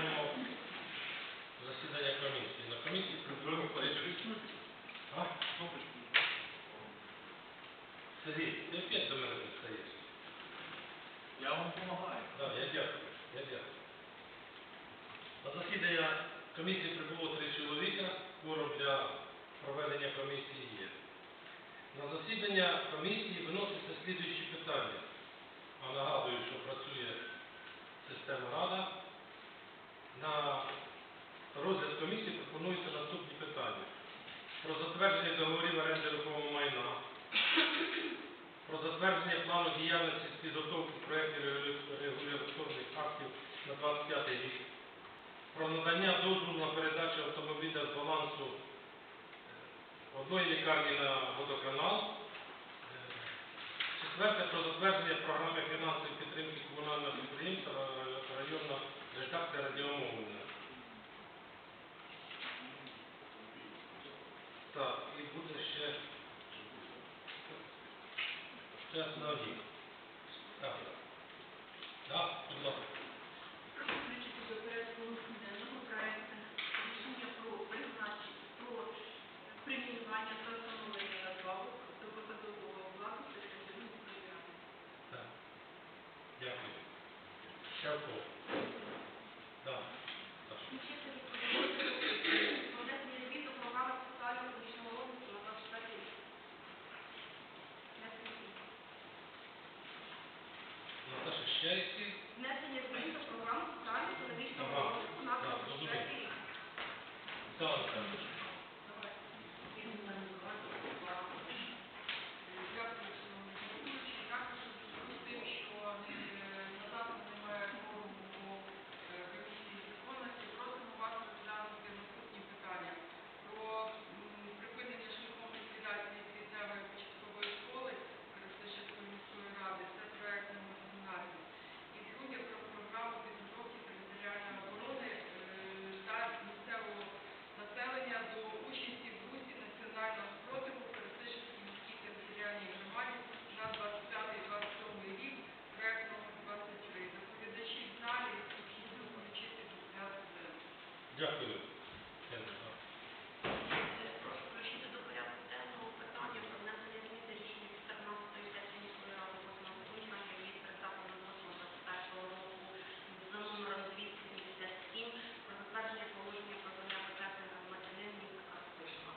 маємо засідання комісії. На комісії приберемо порядок. А? Сергій, ти опять до мене підстаєш. Я вам допомагаю. Так, я дякую. Я дякую. На засідання комісії прибуло три чоловіка. Кворум для проведення комісії є. На засідання комісії виносяться слідуючі питання. А нагадую, що працює система Рада. На розгляд комісії пропонуються наступні питання. Про затвердження договорів оренди рухомого майна, про затвердження плану діяльності з підготовки проєктів регуляторних актів на 25 рік, про надання дозволу на передачу автомобіля з балансу е, одної лікарні на водоканал. Е, Четверте про затвердження програми фінансової підтримки комунального підприємства ра- районна редакція радіомовлення. Так, і буде ще час на обід. Так. Так, будь ласка. Дякую. включити до порядку денного проекту рішення про призначення, про преміювання та встановлення надбавок до посадового окладу секретарю міської ради. Так. Дякую. Щавко. Так. Саша. Включити відповідно про внесення змін до програми соціально-економічного розвитку на 24 рік. Внесення змін. Наташа, ще які? Внесення змін до програми соціально-економічного Ага. розвитку на Так, 24 рік. Оксана Олександровна. Дякую, шановні головуючі. Також у зв'язку з тим, що е, на зараз немає форуму по е, комісії законності, просимо вас розглянути наступні питання про м, припинення шляхом ліквідації квітневої початкової школи Перестишівської міської ради. Це проект номер 17. І друге про програму підготовки територіальної оборони е, та місцевого населення до участі в русі національного спротиву Перестишівській міській територіальній громаді на 25-27 рік, проект номер 23. Доповідачі в залі, необхідно включити до порядку денного. Дякую. Включити до порядку денного питання про внесення змін до рішення 14-ї сесії міської ради 8 грудня, яке є представлено з 21 року за номером 277 про затвердження положення про звання почесний громадянин міста Карпишина.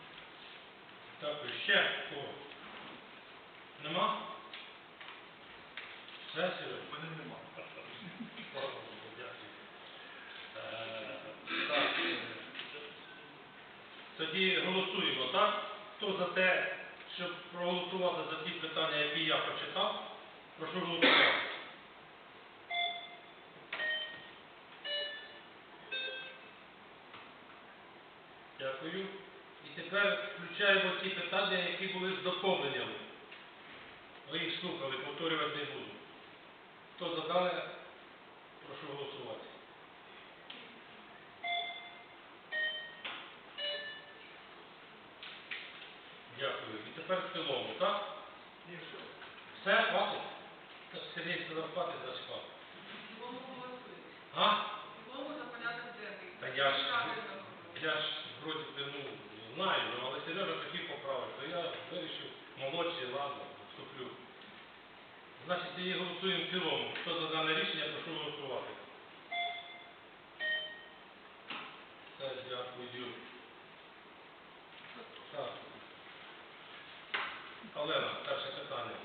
Дякую. Ще кого? Нема? Все, Серега? У мене нема. Слава Богу, дякую. Е, Так. е, Тоді голосуємо, так? Хто за те, щоб проголосувати за ті питання, які я прочитав, прошу голосувати. Дякую. І тепер включаємо ті питання, які були з доповненнями. Ви їх слухали, повторювати не буду. Хто за дане, прошу голосувати. Дякую. І тепер в цілому, так? Ні, все. Все, хватить? Та Сергій сказав, хватить, значить хватить. В цілому голосуємо. А? В цілому за порядок денний. Та я ж- Я ж вроді би, ну, знаю, ну, але Сережа такі поправив, то я вирішив молодший, ладно, вступлю. Значить, її голосуємо в цілому. Хто за дане рішення, прошу голосувати. Все, дякую. Так. Олена, перше питання.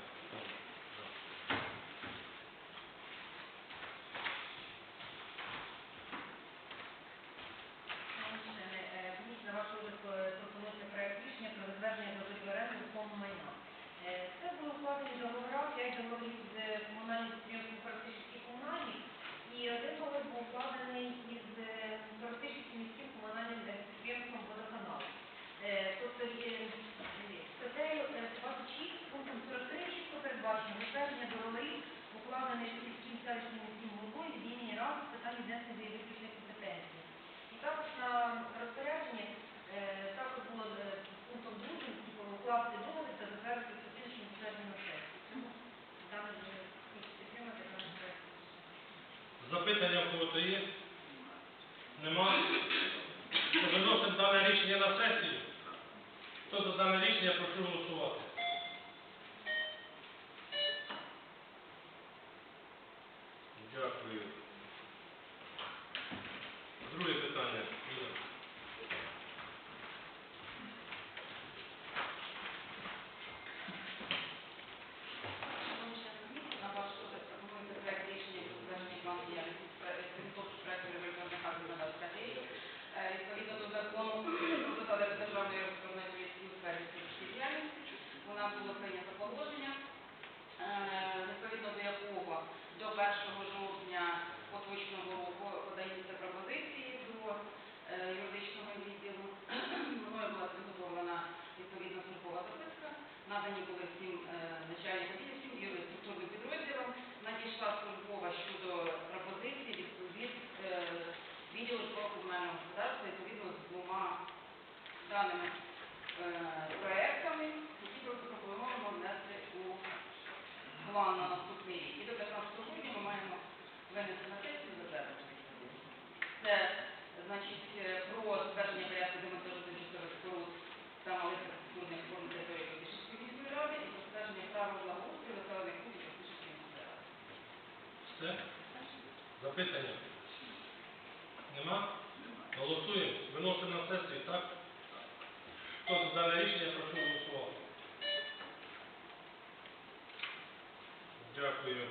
селищним міським головою від імені з питань віднесення до її виключних. І також на розпорядження е, також було е, пунктом другим типу, укласти договір та затвердити суспільнішим бюджетним сесії. Запитання в кого-то є? Нема? Виносимо дане рішення на сесію. Хто за дане рішення, прошу голосувати. даними е, проектами, які пропонуємо внести у план на наступний рік. І до 15 грудня ми маємо винести на сесію затвердити. Це значить е, про затвердження порядку демонтажу тимчасових споруд та малих структурних форм території Космічської міської ради і затвердження права благоустрою населених пунктів Космічської міської ради. Все? Запитання? Нема? Голосуємо. Виносимо на сесію, так? Хто за дане рішення, прошу голосувати. Дякую.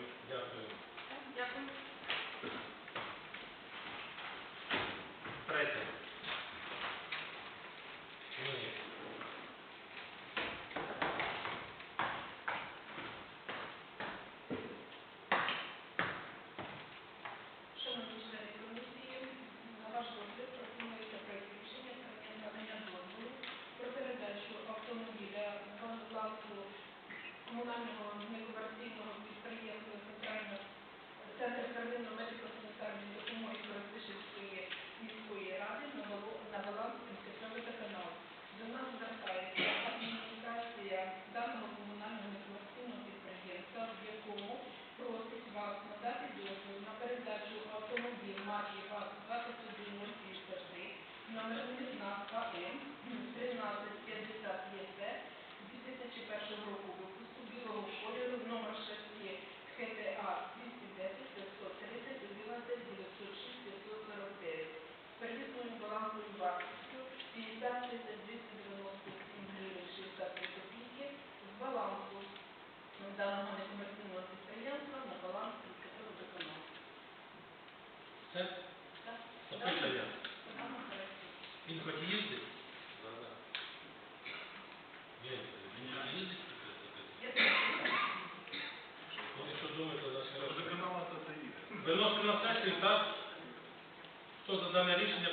номер 192М 1350ЄС 2001 року випуску білого кольору номер 6 ХТА 210 530 11 906 549 з первісною балансовою вартістю 50 297 гривень 63 копійки з балансу даного некомерційного підприємства на баланс міського. Все? Так. Запитання хоть? Да, да. Нет, меня ездит. Он еще думает, когда скажет. Виносимо на сайте, так? Хто за данное рішення?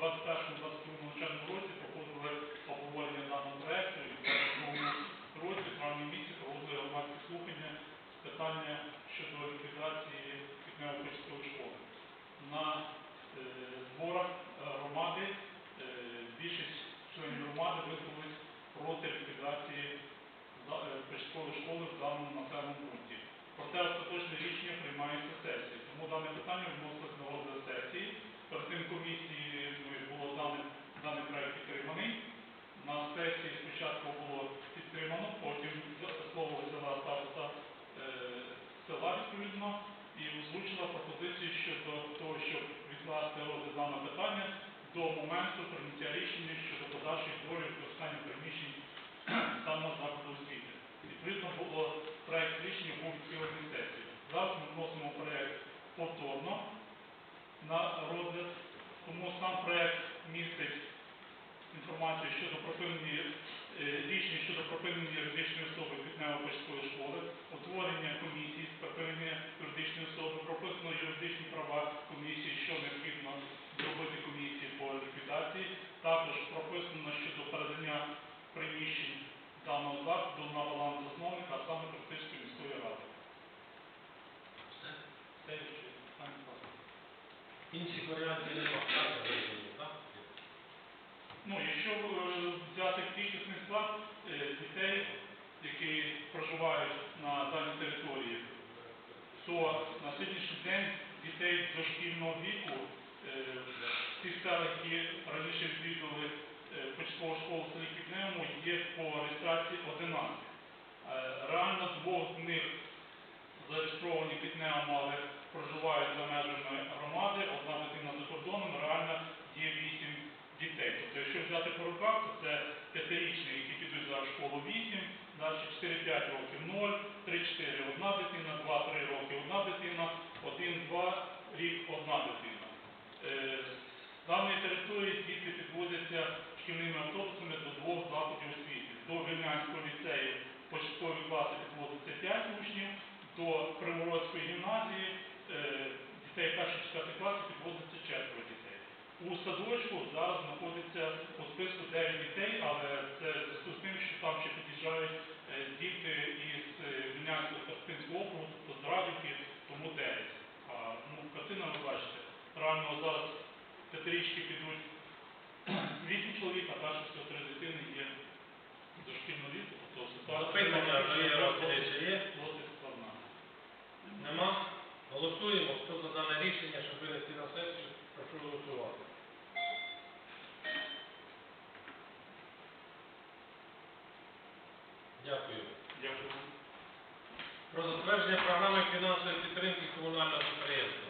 20,000 на розгляд, тому сам проект містить інформацію щодо припинення е, рішення щодо припинення юридичної особи квітнево-почтової школи, утворення комісії з припинення юридичної особи, прописано юридичні права комісії, що необхідно зробити комісії по ліквідації, також прописано щодо передання приміщень даного закладу на баланс засновника, а саме практичної міської ради. Все. Інших варіантів немає. Так, так? Ну, якщо е, взяти кількісний склад е, дітей, які проживають на даній території, то на сьогоднішній день дітей дошкільного віку е, тих селах, які раніше відвідували початкову школу в селі є по реєстрації 11. Е, Реально двох з них зареєстровані під але проживають за межами громади, одна дитина за кордоном, реально є вісім дітей. Тобто, якщо взяти по руках, то це п'ятирічні, які підуть зараз в школу 8, далі 4-5 років 0, 3-4 одна дитина, 2-3 роки одна дитина, 1-2 рік одна дитина. Е, З даної території діти підвозяться шкільними автобусами до двох закладів освіти. До Вільнянського ліцею початкові класи підвозиться 5 учнів, до Привородської гімназії е, дітей перших 4 класів підвозиться 4 дітей. У садочку зараз знаходиться по списку 9 дітей, але це в зв'язку з тим, що там ще під'їжджають е, діти із е, Вільнянського Костинського округу, тобто з Радівки, тому 9. А, ну, картина ви бачите. Реально зараз п'ятирічки підуть 8 чоловік, а далі всього 3 дитини є дошкільного віку, тобто ситуація Запитання до Ігоря Васильовича є? досить складна. Нема? Голосуємо. Хто за дане рішення, щоб винести на сесію, прошу голосувати. Дякую. Дякую. Про затвердження програми фінансової підтримки комунального підприємства.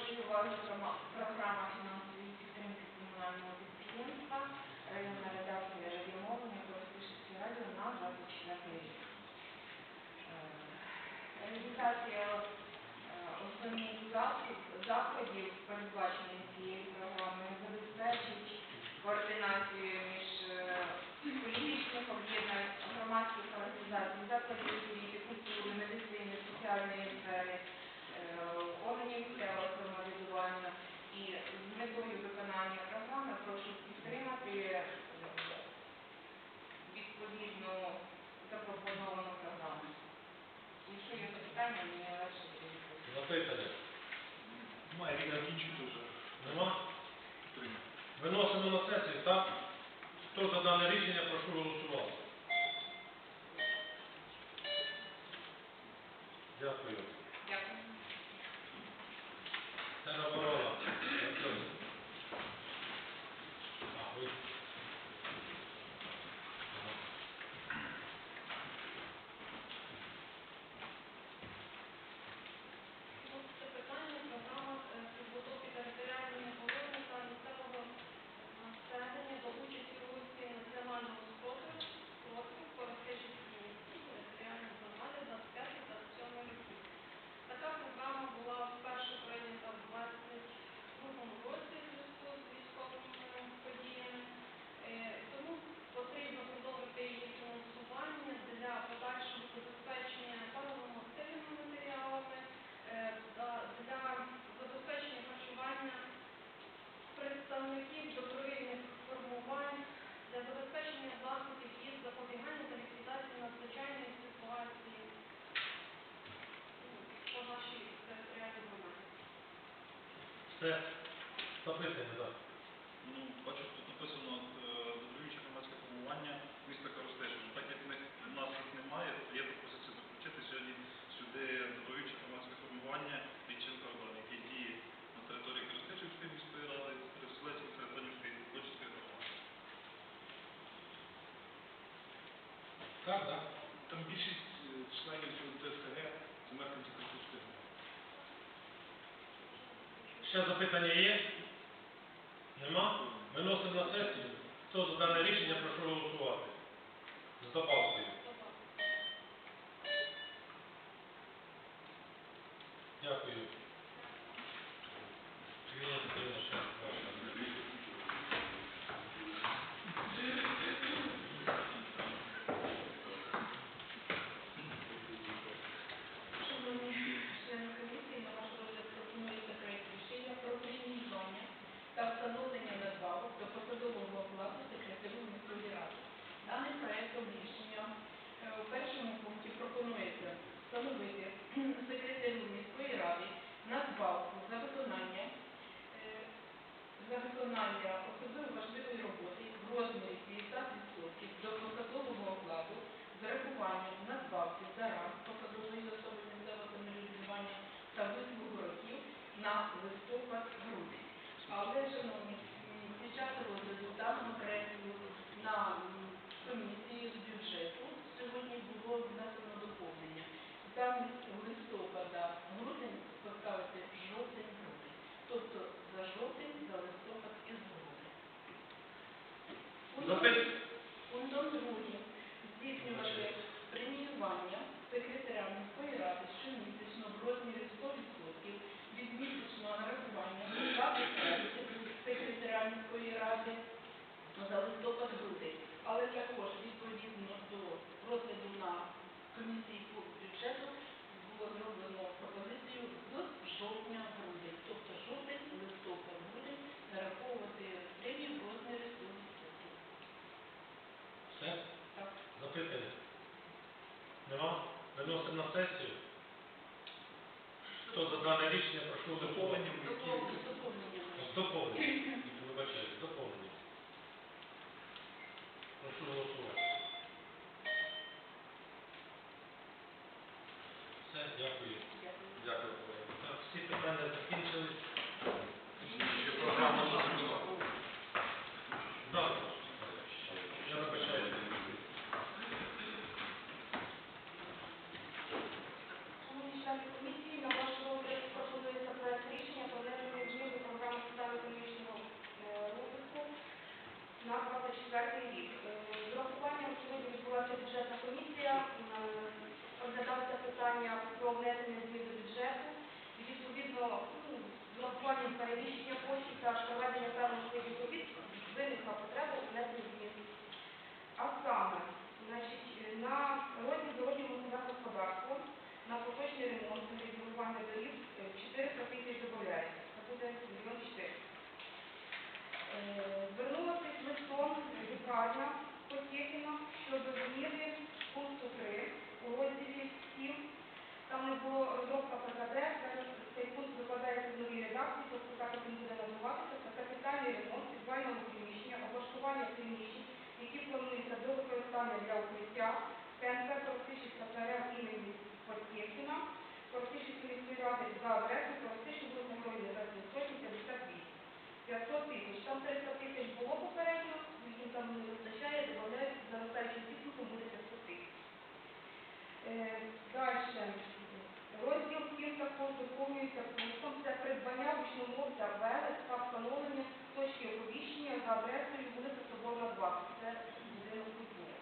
Уваги програма фінансової підтримки комунального підприємства, районна редакція радіомовлення Коростишівської радіо на 24 рік. Е, Реалізація е, основних заходів, передбачених цією програмою, забезпечить координацію між е, політичних об'єднань, громадських організацій, закладів освіти, культури, медицини, соціальної сфери, органів місцевого самоврядування. І з метою виконання програми прошу підтримати е, відповідну запропоновану програму. Якщо є запитання, мені легше відповісти. Запитання. Має закінчити вже. Нема? Виносимо на сесію, так? Хто за дане рішення, прошу голосувати. Дякую. Тероборона. Артем. А, ви. Ага. Ну, Це питання програма е, підготовки територіальної оборони та місцевого населення до участі у русі національного спротиву проти Коростишівській міській територіальній громади 25-27 років. Така програма була вперше прийнята в 22 році в зв'язку з військовими подіями. Е, Тому потрібно продовжити її фінансування для подальшого забезпечення паливно-мастильними матеріалами, е, та для забезпечення харчування представників добровільних формувань, для забезпечення заходів із запобігання та ліквідації надзвичайної ситуації ну, по нашій територіальній громаді. Все. Запитання, так. Ну, бачу, тут написано добровільче громадське формування міста Коростишів. Так як в нас їх немає, є пропозиція заключити сьогодні сюди добровільче громадське формування Вітченко Роман, яке діє на території Коростишівської міської ради, Переселецької Середонівської Кочівської громади. Так, так. Там більшість е, членів цього ТСКГ з мешканців Костюшки. Ще запитання є? Нема? Виносимо на сесію. Хто за дане рішення, прошу голосувати. З traditional Виносимо на сесію. Хто за дане рішення, прошу Доповнення. Доповнення. З доповненням. Вибачаю, з доповненням. Прошу голосувати. Все, дякую. Дякую. Так, всі питання закінчились. Ще програма зрозуміла. Да. Я вибачаю. Шановні члени комісії, на ваш розгляд пропонується проект рішення про внесення змін до програми соціально-економічного е, розвитку на 24 рік. Е, З урахуванням сьогодні відбулася бюджетна комісія, е, розглядалося питання про внесення змін до бюджету. І відповідно, ну, з урахуванням коштів та ж проведення певних видів робіт виникла потреба у внесенні змін. А саме, значить, е, на розділ дорожнього господарства на поточний ремонт і відбудування доріг е, 400 тисяч додається. Це буде мільйон 4. Е, Звернулася листом лікарня Потєхіна щодо заміни пункту 3 у розділі 7. Там не було розробка ПКД, цей пункт викладається в новій редакції, тобто так він буде називатися, це капітальний ремонт підвального приміщення, облаштування приміщень, які плануються до використання для укриття КНП Коростишів КСРМ імені Потєхіна, Коростишівської міської ради за адресою Коростишів вулиця Героїв Сотні 58. 500 тисяч. Там 300 тисяч було попередньо, їм там не вистачає, додають за настаючим підсумком буде 500 тисяч. Далі. Розділ 7 також доповнюється пунктом. Це придбання гучномовця ВЛС та встановлення точки оповіщення за адресою вулиця Соборна 20. Це будинок культури.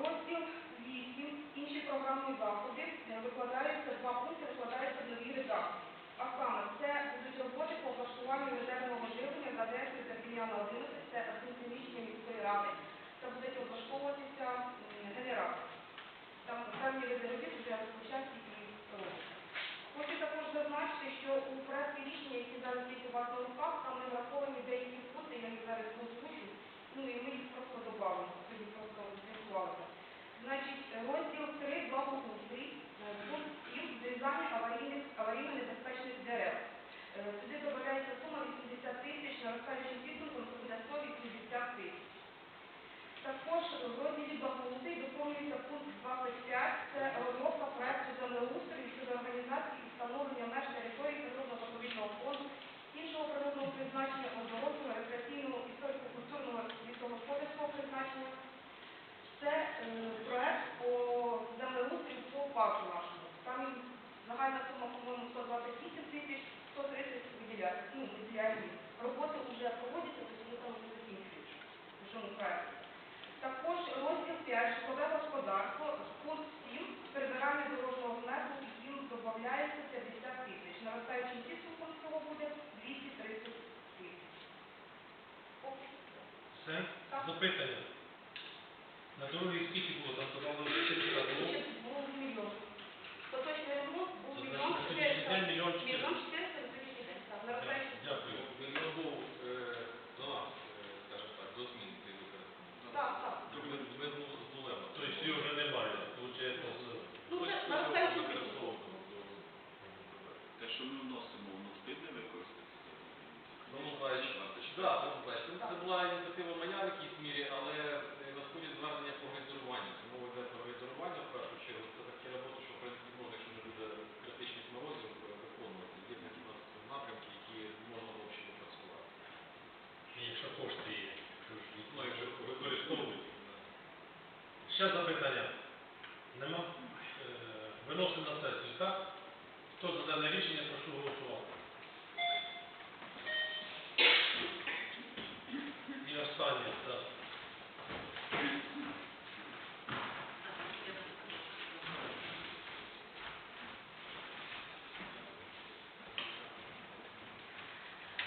Розділ 8. Інші програмні заходи викладаються, два пункти викладаються в новій редакції. А саме, це будуть роботи по облаштуванню резервного живлення за адресою Терпіняна 11, це приміщення міської ради. Це будуть облаштовуватися генератори. Там певні види робіт вже розпочаті по-моєму, 128 тисяч, 130 виділяють. Ну, виділяють. Роботи вже проводяться, тому там вже закінчують. Що ми кажемо. Також розділ 5, житлове господарство, пункт 7, прибирання дорожнього знаку, яким додається 50 тисяч. Наростаючим підсумком цього буде 230 тисяч. Все? Запитання. На дорогі скільки було застосовано 4 разів? 1 мільйон 400. Так. Дякую. Він не був е, до нас, е, скажімо так, до змін. Так, так. Тобто ми ми з нулем. Тобто її вже немає. Получається, Ну, це на розпорядження. Те, що ми вносимо, воно встигне використати? Тому ну, Миколаївич, да, Тому Миколаївич, ну, це- це була ініціатива моя в якійсь мірі, але е, надходять звернення по гайзуруванню. Тому йде про гайзурування в першу чергу. Якщо кошти є, що Ну, якщо використовують. Ще запитання? Нема? Е, Виносимо на сесію, так? Хто за дане рішення, прошу голосувати. І останнє, так.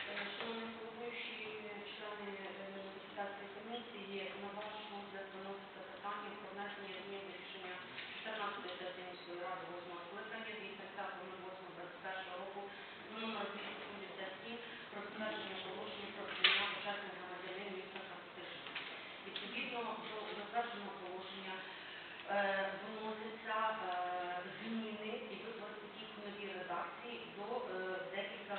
Е, Шановні головуючі, члени е, депутатської комісії, на ваш розгляд виноситься питання про внесення змін до рішення 14 сесії міської ради 8 скликання від 30.08.21 року номер 277 про затвердження положення про прийняття почесних громадянин міста Фактично. Відповідно до затвердженого положення вносяться е, зміни і використати їх в новій редакції до декілька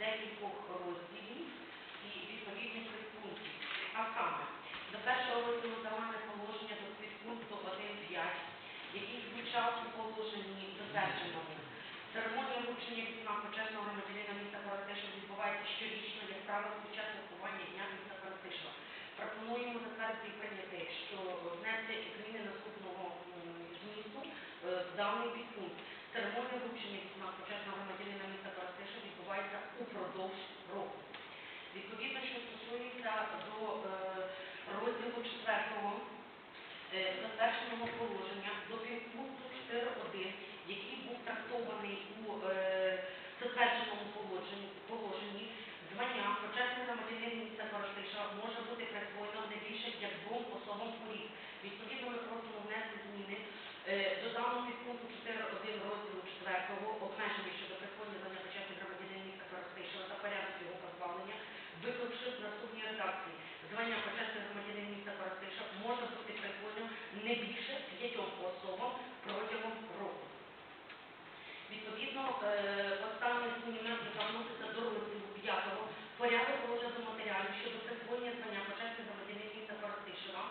декількох розділів і відповідних підпунктів. А саме, до першого розділу загальне положення до підпункту 1.5, звучав у положенні затвердженому. Церемонія вручення вікна почесного громадянина міста Коростишева відбувається щорічно, як правило, під час святкування Дня міста Коростишева. Пропонуємо затвердити і прийняти, що внести зміни наступного змісту е, в даний підпункт. Церемонія вручення вікна почесного громадянина міста Коростишева відбувається упродовж року. Відповідно, що стосується до е, розділу 4 е, затвердженого положення до підпункту 4.1, який був трактований у е, затвердженому положенні, звання почесний громадянин міста Коростиша може бути присвоєно не більше як двом особам рік. Відповідно, ми просимо внести зміни е, до даного підпункту 4.1 розділу 4 обмеження щодо присвоєння звання почесний громадянин міста Коростишева та порядок його позбавлення, виклавши в наступній редакції. Звання почесний громадянин міста Коростиша може бути присвоєно не більше п'ятьом особам протягом року. Відповідно, е, яка вноситься до розділу 5 порядок розгляду матеріалів щодо присвоєння звання почесний громадянин міста Коростишева.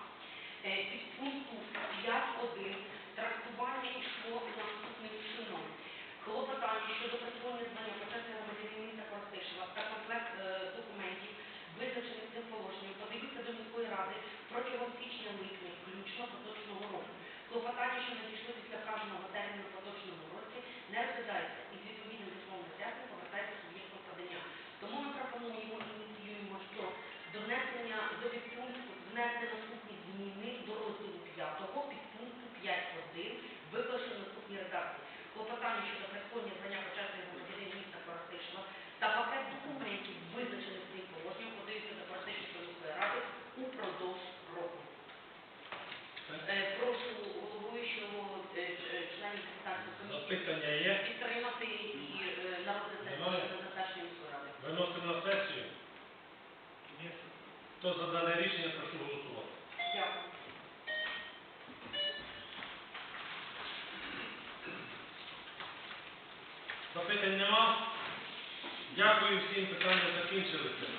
Під пункту 5.1 трактування йшло наступним чином. Клопотання щодо присвоєння звання почесний громадянин міста Коростишева та комплект е, документів, визначених цим положенням, подаються до міської ради протягом січня-липня, включно поточного року. Клопотання, що надійшли після вказаного терміну в поточному році, не розглядається і з відповідним письмовим роз'ясненням повертається суб'єктом подання. Тому ми пропонуємо і ініціюємо, що до внесення до підпункту внести наступні зміни до розділу 5 підпункту 5.1 виклавши наступні редакції. Клопотання щодо присвоєння звання почесного громадянина міста Коростишева та пакет документів, визначених цим положенням, подаються до Коростишівської міської ради упродовж року. Е, Прошу головуючого е, ч- членів депутатської комісії Запитання є? підтримати і е, на розгляд Немає? сесії на затвердження міської ради. Виносимо на сесію. Хто за дане рішення, прошу голосувати. Дякую. Запитань нема? Дякую всім, питання закінчилися.